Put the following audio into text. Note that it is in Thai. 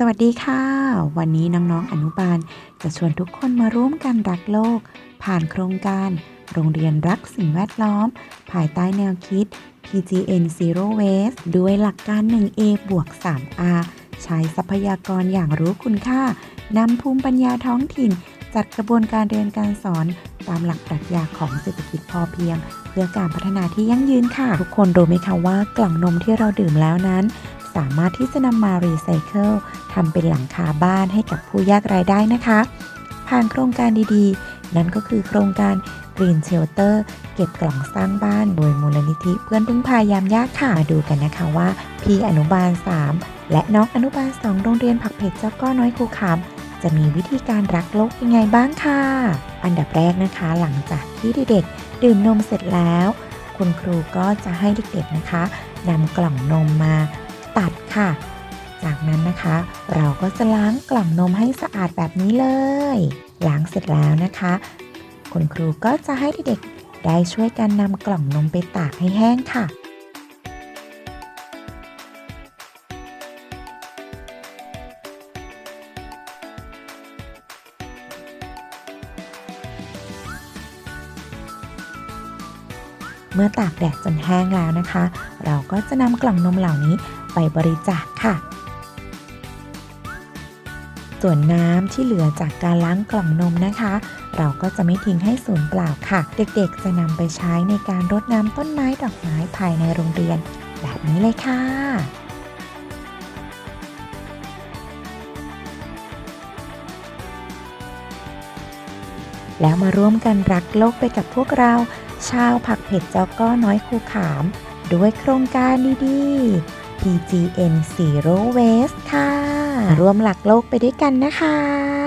สวัสดีค่ะ วันนี้น้องๆอนุบาล จะชวนทุกคนมาร่วมกันรักโลก ผ่านโครงการ โรงเรียนรักสิ่งแวดล้อม ภายใต้แนวคิด PGN Zero Waste ด้วยหลักการ 1A บวก 3R ใช้ทรัพยากรอย่างรู้คุณค่านำภูมิปัญญาท้องถิ่น จัดกระบวนการเรียนการสอน ตามหลักปรัชญาของเศรษฐกิจพอเพียง เพื่อการพัฒนาที่ยั่งยืนค่ะ ทุกคนรู้ไหมคะว่ากล่องนมที่เราดื่มแล้วนั้น สามารถที่จะนำมารีไซเคิลทำเป็นหลังคาบ้านให้กับผู้ยากไร้ได้นะคะ ผ่านโครงการดีๆ นั่นก็คือโครงการ Green Shelter เก็บกล่องสร้างบ้านโดยมูลนิธิเพื่อนพึ่งพายามยากค่ะมาดูกันนะคะว่าพี่อนุบาล 3 และน้องอนุบาล 2 โรงเรียนผักเผ็ดเจ้าก้อน้อยครูขามจะมีวิธีการรักโลกยังไงบ้างค่ะ อันดับแรกนะคะ หลังจากที่เด็กๆดื่มนมเสร็จแล้ว คุณครูก็จะให้เด็กๆนะคะนำกล่องนมมา ค่ะ จากนั้นนะคะ เราก็จะล้างกล่องนมให้สะอาดแบบนี้เลย ล้างเสร็จแล้วนะคะ คุณครูก็จะให้เด็กๆได้ช่วยกันนำกล่องนมไปตากให้แห้งค่ะเมื่อตากแดดจนแห้งแล้วนะคะ เราก็จะนำกล่องนมเหล่านี้ ไปบริจาคค่ะ ส่วนน้ำที่เหลือจากการล้างกล่องนมนะคะ เราก็จะไม่ทิ้งให้สูญเปล่าค่ะ เด็กๆ จะนำไปใช้ในการรดน้ำต้นไม้ดอกไม้ภายในโรงเรียน แบบนี้เลยค่ะแล้วมาร่วมกันรักโลกไปกับพวกเรา ชาวผักเผ็ดเจ้าก้อน้อยคูขาม ด้วยโครงการดีๆ PGN Zero Waste ค่ะ ร่วมหลักโลกไปด้วยกันนะคะ